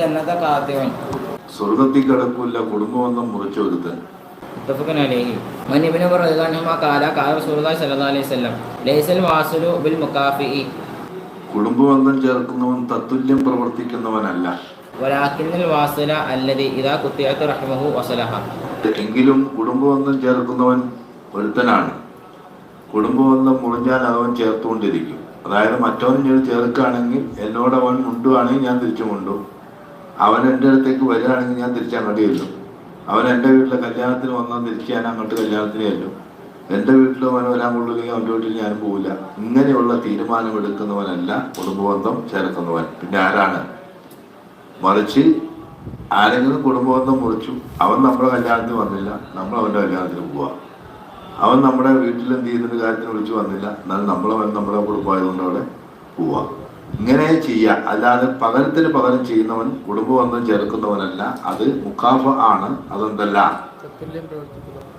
ജന്നത സ്വർഗത്തിൽ കടക്കൂല കുടുംബബന്ധം മുറിച്ച കുടുംബബന്ധം ചേർക്കുന്നവൻ തത്തുല്യം പ്രവർത്തിക്കുന്നവനല്ല. എങ്കിലും കുടുംബബന്ധം ചേർക്കുന്നവൻ ഒരുത്തനാണ്. കുടുംബബന്ധം മുറിഞ്ഞാൽ അവൻ ചേർത്തുകൊണ്ടിരിക്കും. അതായത് മറ്റവൻ ഞാൻ ചേർക്കുകയാണെങ്കിൽ എന്നോട് അവൻ മുണ്ടുവാണെങ്കിൽ ഞാൻ തിരിച്ചു മുണ്ടു. അവൻ എന്റെ അടുത്തേക്ക് വരികയാണെങ്കിൽ ഞാൻ തിരിച്ച് അങ്ങോട്ട് അവൻ എന്റെ വീട്ടിലെ കല്യാണത്തിന് വന്നാൽ തിരിച്ച് ഞാൻ അങ്ങോട്ട് കല്യാണത്തിന് ചെല്ലും. എന്റെ വീട്ടിൽ അവൻ വരാൻ കൊള്ളില്ലെങ്കിൽ അവന്റെ വീട്ടിൽ ഞാനും പോവില്ല. ഇങ്ങനെയുള്ള തീരുമാനമെടുക്കുന്നവനല്ല കുടുംബബന്ധം ചേർക്കുന്നവൻ. പിന്നെ ആരാണ്? മറിച്ച് ആരെങ്കിലും കുടുംബബന്ധം മുറിച്ചു. അവൻ നമ്മുടെ കല്യാണത്തിന് വന്നില്ല. നമ്മൾ അവന്റെ കല്യാണത്തിന് പോവാ. അവൻ നമ്മുടെ വീട്ടിൽ എന്ത് ചെയ്യുന്ന കാര്യത്തിന് വിളിച്ചു വന്നില്ല. എന്നാൽ നമ്മളവൻ നമ്മുടെ കുടുംബമായതുകൊണ്ട് അവിടെ പോവാ. ഇങ്ങനെ ചെയ്യുക അല്ലാതെ പകരത്തിന് പകരം ചെയ്യുന്നവൻ കുടുംബബന്ധം ചേർക്കുന്നവനല്ല അത് മുക്കാഫ ആണ്. അതെന്തല്ല?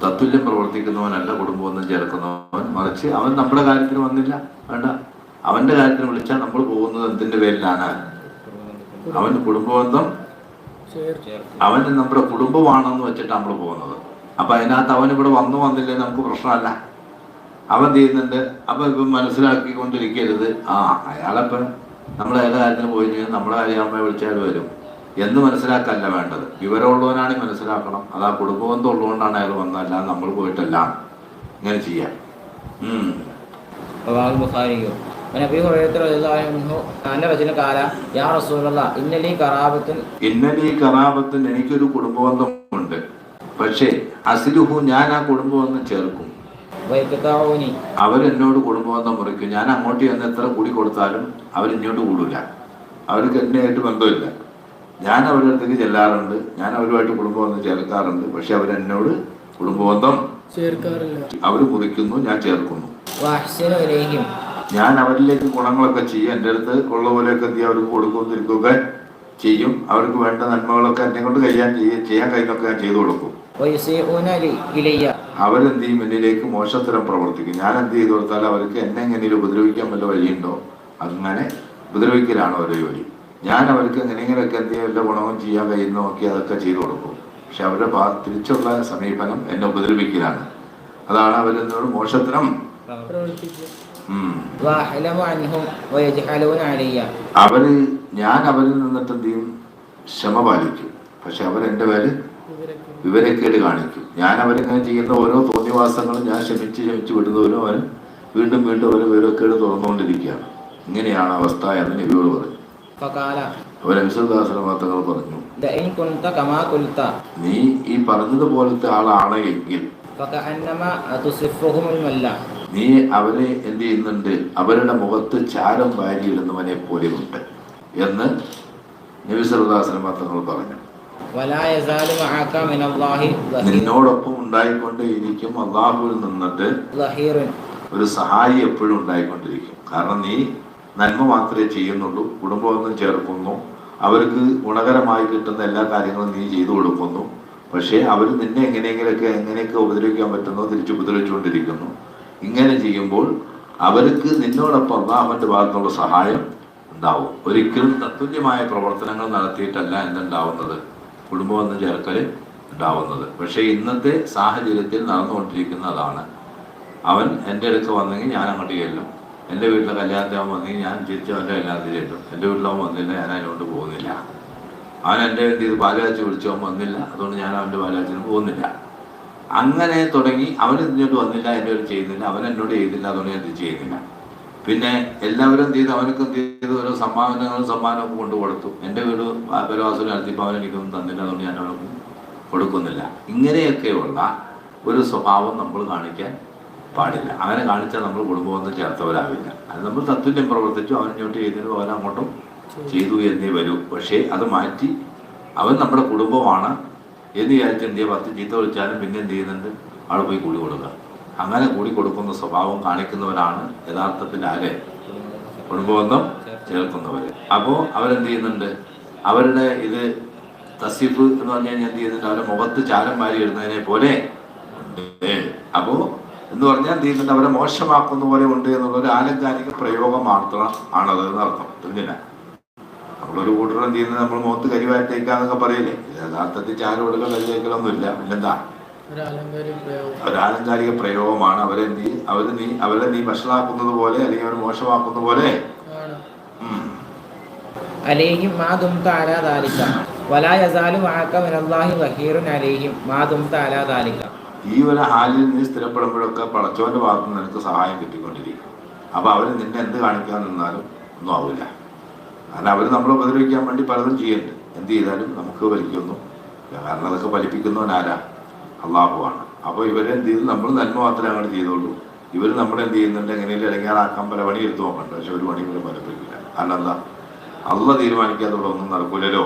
തത്തുല്യം പ്രവർത്തിക്കുന്നവനല്ല. കുടുംബബന്ധം ചേർക്കുന്നവൻ മറിച്ച് അവൻ നമ്മുടെ കാര്യത്തിന് വന്നില്ല. വേണ്ട. അവന്റെ കാര്യത്തിന് വിളിച്ചാൽ നമ്മൾ പോകുന്നത് എന്തിന്റെ പേരിലാണ്? അവൻ കുടുംബബന്ധം അവൻ നമ്മുടെ കുടുംബമാണെന്ന് വെച്ചിട്ട് നമ്മൾ പോകുന്നത്. അപ്പൊ അതിനകത്ത് അവൻ ഇവിടെ വന്നു വന്നില്ലേ നമുക്ക് പ്രശ്നമല്ല. അവൻ ചെയ്യുന്നുണ്ട്? അപ്പൊ ഇപ്പം മനസ്സിലാക്കിക്കൊണ്ടിരിക്കരുത്. ആ അയാളപ്പം നമ്മൾ ഏത് കാര്യത്തിന് പോയി കഴിഞ്ഞാൽ നമ്മളെ കാര്യം അമ്മയെ വിളിച്ചാൽ വരും. എന്ന് മനസ്സിലാക്കല്ല വേണ്ടത്. വിവരമുള്ളവനാണ് മനസ്സിലാക്കണം. അത് ആ കുടുംബബന്ധം ഉള്ളതുകൊണ്ടാണ് അയാൾ വന്നതല്ല നമ്മൾ പോയിട്ടല്ല. ഇങ്ങനെ ചെയ്യാം. ഇന്നലീ കറാപത്തിൽ എനിക്കൊരു കുടുംബബന്ധം പക്ഷേ അസിലുഹു ഞാൻ ആ കുടുംബമെന്ന് ചേർക്കും. അവരെന്നോട് കുടുംബമെന്ന് മുറിക്കും ഞാൻ അങ്ങോട്ട് ചെന്ന് എത്ര കൂടി കൊടുത്താലും അവരിങ്ങോട്ട് കൂടില്ല അവർക്ക് എന്നെയായിട്ട് ബന്ധമില്ല. ഞാൻ അവരുടെ അടുത്തേക്ക് ചെല്ലാറുണ്ട്. ഞാൻ അവരുമായിട്ട് കുടുംബബന്ധം ചേർക്കാറുണ്ട്. പക്ഷെ അവരെന്നോട് കുടുംബബന്ധം അവർ മുറിക്കുന്നു ഞാൻ ചേർക്കുന്നു. ഞാൻ അവരിലേക്ക് ഗുണങ്ങളൊക്കെ ചെയ്യും. എന്റെ അടുത്ത് ഉള്ള പോലെയൊക്കെ എത്തി അവർക്ക് കൊടുക്കും തിരിക്കുകയൊക്കെ ചെയ്യും. അവർക്ക് വേണ്ട നന്മകളൊക്കെ എന്നെ കൊണ്ട് കഴിയാൻ ചെയ്യാൻ കഴിയുന്നൊക്കെ ഞാൻ ചെയ്തു കൊടുക്കും. അവരെന്ത് ചെയ്യും? എന്നിലേക്ക് മോശത്തരം പ്രവർത്തിക്കും. ഞാൻ എന്ത് ചെയ്തു കൊടുത്താൽ അവർക്ക് എന്നെ എങ്ങനെയും ഉപദ്രവിക്കാൻ വല്ല വഴിയുണ്ടോ? അങ്ങനെ ഉപദ്രവിക്കലാണ് ഓരോ ജോലി. ഞാൻ അവർക്ക് എങ്ങനെയെങ്കിലൊക്കെ എന്ത് ചെയ്യാൻ വല്ല ഗുണവും ചെയ്യാൻ കഴിയുന്ന നോക്കി അതൊക്കെ ചെയ്തു കൊടുക്കും. പക്ഷെ അവരുടെ തിരിച്ചുള്ള സമീപനം എന്നെ ഉപദ്രവിക്കലാണ്. അതാണ് അവരെന്നോട് മോശത്തരം അവർ ഞാൻ അവരിൽ നിന്നിട്ട് എന്ത് ചെയ്യും? ക്ഷമ പാലിക്കും. പക്ഷെ അവരെന്റെ പേര് വിവരക്കേട് കാണിക്കും. ഞാൻ അവരിങ്ങനെ ചെയ്യുന്ന ഓരോ തോന്നിവാസങ്ങളും ഞാൻ ക്ഷമിച്ച് ക്ഷമിച്ച് വിടുന്നവരും അവൻ വീണ്ടും വീണ്ടും അവരെ വിവരക്കേട് തുറന്നുകൊണ്ടിരിക്കുകയാണ്. ഇങ്ങനെയാണ് അവസ്ഥ എന്ന് നബിയോട് പറഞ്ഞു. അവരംശദാസനമാർത്ഥങ്ങൾ പറഞ്ഞു. നീ ഈ പറഞ്ഞതുപോലത്തെ ആളാണ് എങ്കിൽ നീ അവരെ എന്ത് ചെയ്യുന്നുണ്ട്? അവരുടെ മുഖത്ത് ചാരം വാരിയിടുന്നവനെ പോലെയുണ്ട് എന്ന് നബി സർദാസനമാർത്ഥങ്ങൾ പറഞ്ഞു. നിന്നോടൊപ്പം ഉണ്ടായിക്കൊണ്ടേയിരിക്കും അള്ളാഹുവിൽ നിന്നിട്ട് ഒരു സഹായി എപ്പോഴും ഉണ്ടായിക്കൊണ്ടിരിക്കും. കാരണം നീ നന്മ മാത്രമേ ചെയ്യുന്നുള്ളൂ കുടുംബമൊന്നും ചേർക്കുന്നു അവർക്ക് ഗുണകരമായി കിട്ടുന്ന എല്ലാ കാര്യങ്ങളും നീ ചെയ്തു കൊടുക്കുന്നു. പക്ഷേ അവർ നിന്നെ എങ്ങനെയെങ്കിലൊക്കെ എങ്ങനെയൊക്കെ ഉപദ്രവിക്കാൻ പറ്റുന്നോ തിരിച്ചു ഉപദ്രവിച്ചുകൊണ്ടിരിക്കുന്നു. ഇങ്ങനെ ചെയ്യുമ്പോൾ അവർക്ക് നിന്നോടൊപ്പം അള്ളാഹുവിന്റെ ഭാഗത്തുള്ള സഹായം ഉണ്ടാവും. ഒരിക്കലും തത്തുല്യമായ പ്രവർത്തനങ്ങൾ നടത്തിയിട്ടല്ല എന്തുണ്ടാവുന്നത്. കുടുംബബന്ധം ചേർക്കൽ ഉണ്ടാവുന്നത്. പക്ഷേ ഇന്നത്തെ സാഹചര്യത്തിൽ നടന്നുകൊണ്ടിരിക്കുന്നതാണ്. അവൻ എന്റെ അടുത്ത് വന്നെങ്കിൽ ഞാൻ അങ്ങോട്ട് ചെല്ലും. എന്റെ വീട്ടിലെ കല്യാണത്തിൽ അവൻ വന്നെങ്കിൽ ഞാൻ തിരിച്ച് അവന്റെ കല്യാണത്തിൽ ചെല്ലും. എന്റെ വീട്ടിൽ വന്നില്ല ഞാൻ അതിനോട് പോകുന്നില്ല. അവൻ എന്റെ വേണ്ടി ഇത് പാലാച്ചി വിളിച്ചു അവൻ വന്നില്ല. അതുകൊണ്ട് ഞാൻ അവന്റെ പാലാച്ചിന് പോകുന്നില്ല. അങ്ങനെ തുടങ്ങി അവൻ ഇതിനോട് വന്നില്ല ഒരു ചെയ്യുന്നില്ല. അവൻ എന്നോട് ചെയ്തില്ല അതുകൊണ്ട് ഞാൻ ഇത് ചെയ്യുന്നില്ല. പിന്നെ എല്ലാവരും എന്ത് ചെയ്തു? അവനൊക്കെ എന്ത് ചെയ്തു? ഓരോ സമ്മാനങ്ങളും സമ്മാനമൊക്കെ കൊണ്ടു കൊടുത്തു. എന്റെ വീട് പരവാസം നടത്തിയപ്പോൾ അവൻ എനിക്കൊന്നും തന്നില്ല. അതുകൊണ്ട് ഞാൻ അവനൊന്നും കൊടുക്കുന്നില്ല. ഇങ്ങനെയൊക്കെയുള്ള ഒരു സ്വഭാവം നമ്മൾ കാണിക്കാൻ പാടില്ല. അങ്ങനെ കാണിച്ചാൽ നമ്മൾ കുടുംബമൊന്നും ചേർത്തവരാവില്ല. അത് നമ്മൾ തത്തുല്യം പ്രവർത്തിച്ചു. അവൻ ഇങ്ങോട്ട് ചെയ്തതിന് അവൻ അങ്ങോട്ടും ചെയ്തു എന്നേ വരൂ. പക്ഷേ അത് മാറ്റി അവൻ നമ്മുടെ കുടുംബമാണ് എന്ന് വിചാരിച്ച് എന്ത് ചെയ്യുക? പത്ത് ചീത്ത വിളിച്ചാലും പിന്നെ എന്ത് ചെയ്യുന്നുണ്ട്? അവിടെ പോയി കൂടി കൊടുക്കുക. അങ്ങനെ കൂടി കൊടുക്കുന്ന സ്വഭാവം കാണിക്കുന്നവരാണ് യഥാർത്ഥത്തിൽ ആരെ? കുടുംബബന്ധം ചേർക്കുന്നവർ അപ്പോൾ അവരെന്ത് ചെയ്യുന്നുണ്ട്? അവരുടെ ഇത് തസീഫ് എന്ന് പറഞ്ഞു കഴിഞ്ഞാൽ എന്ത് ചെയ്യുന്നുണ്ട്? അവരുടെ മുഖത്ത് ചാരം വാരി ഇടുന്നതിനെ പോലെ ഉണ്ട്. അപ്പോ എന്ന് പറഞ്ഞാൽ എന്ത് ചെയ്യുന്നുണ്ട്? അവരെ മോശമാക്കുന്ന പോലെ ഉണ്ട് എന്നുള്ള ഒരു ആലങ്കാരിക പ്രയോഗം മാത്രം ആണത് എന്നർത്ഥം ഇതിന് നമ്മളൊരു കൂട്ടർ എന്ത് ചെയ്യുന്നത് നമ്മൾ മുഖത്ത് കരിവാറ്റേക്കാന്നൊക്കെ പറയില്ലേ? യഥാർത്ഥത്തിൽ യഥാർത്ഥത്തിൽ ചാരോടുകൾ കരിവേക്കലൊന്നുമില്ല പിന്നെന്താ? ഒരാലങ്കാരിക പ്രയോഗമാണ് അവരെ നീ അവർ നീ അവരെ നീ വഷളാക്കുന്നത് പോലെ അല്ലെങ്കിൽ അവർ മോശമാക്കുന്ന പോലെ. അലേഹിം. മാ ദുംത അലാ ദാലിക. വലാ യസാലു മഅക മിനല്ലാഹി വഹീറുൻ അലേഹിം മാ ദുംത അലാ ദാലിക. ഈ ഒരു ഹാലിൽ നീ സ്ഥിരപ്പെടുമ്പോഴൊക്കെ പടച്ചോന്റെ ഭാഗത്ത് നിന്ന് നിനക്ക് സഹായം കിട്ടിക്കൊണ്ടിരിക്കും. അപ്പൊ അവർ നിന്നെ എന്ത് കാണിക്കാൻ നിന്നാലും ഒന്നും ആവില്ല കാരണം അവർ നമ്മളെ ഉപദ്രവിക്കാൻ വേണ്ടി പലതും ചെയ്യുന്നുണ്ട്. എന്ത് ചെയ്താലും നമുക്ക് വലിക്കൊന്നും. കാരണം അതൊക്കെ ഫലിപ്പിക്കുന്നവൻ ആരാ അള്ളാഹുവാണ്. അപ്പോൾ ഇവരെ എന്ത് ചെയ്തു നമ്മൾ നന്മ മാത്രമേ അങ്ങോട്ട് ചെയ്തോളൂ ഇവർ നമ്മളെ എന്ത് ചെയ്യുന്നുണ്ട്? എങ്ങനെയും ഇടങ്ങാറാക്കാൻ പല പണി എടുത്തു നോക്കണ്ട പക്ഷെ ഒരു പണി പോലും ഫലപ്പിക്കില്ല കാരണം എന്താ? അള്ള തീരുമാനിക്കാതുള്ള ഒന്നും നടക്കൂലല്ലോ.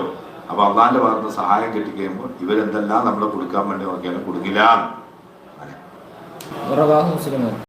അപ്പൊ അള്ളാന്റെ ഭാഗത്ത് സഹായം കിട്ടിക്കഴിയുമ്പോൾ ഇവരെന്തെല്ലാം നമ്മളെ കൊടുക്കാൻ വേണ്ടി നോക്കിയാലും കൊടുക്കില്ല.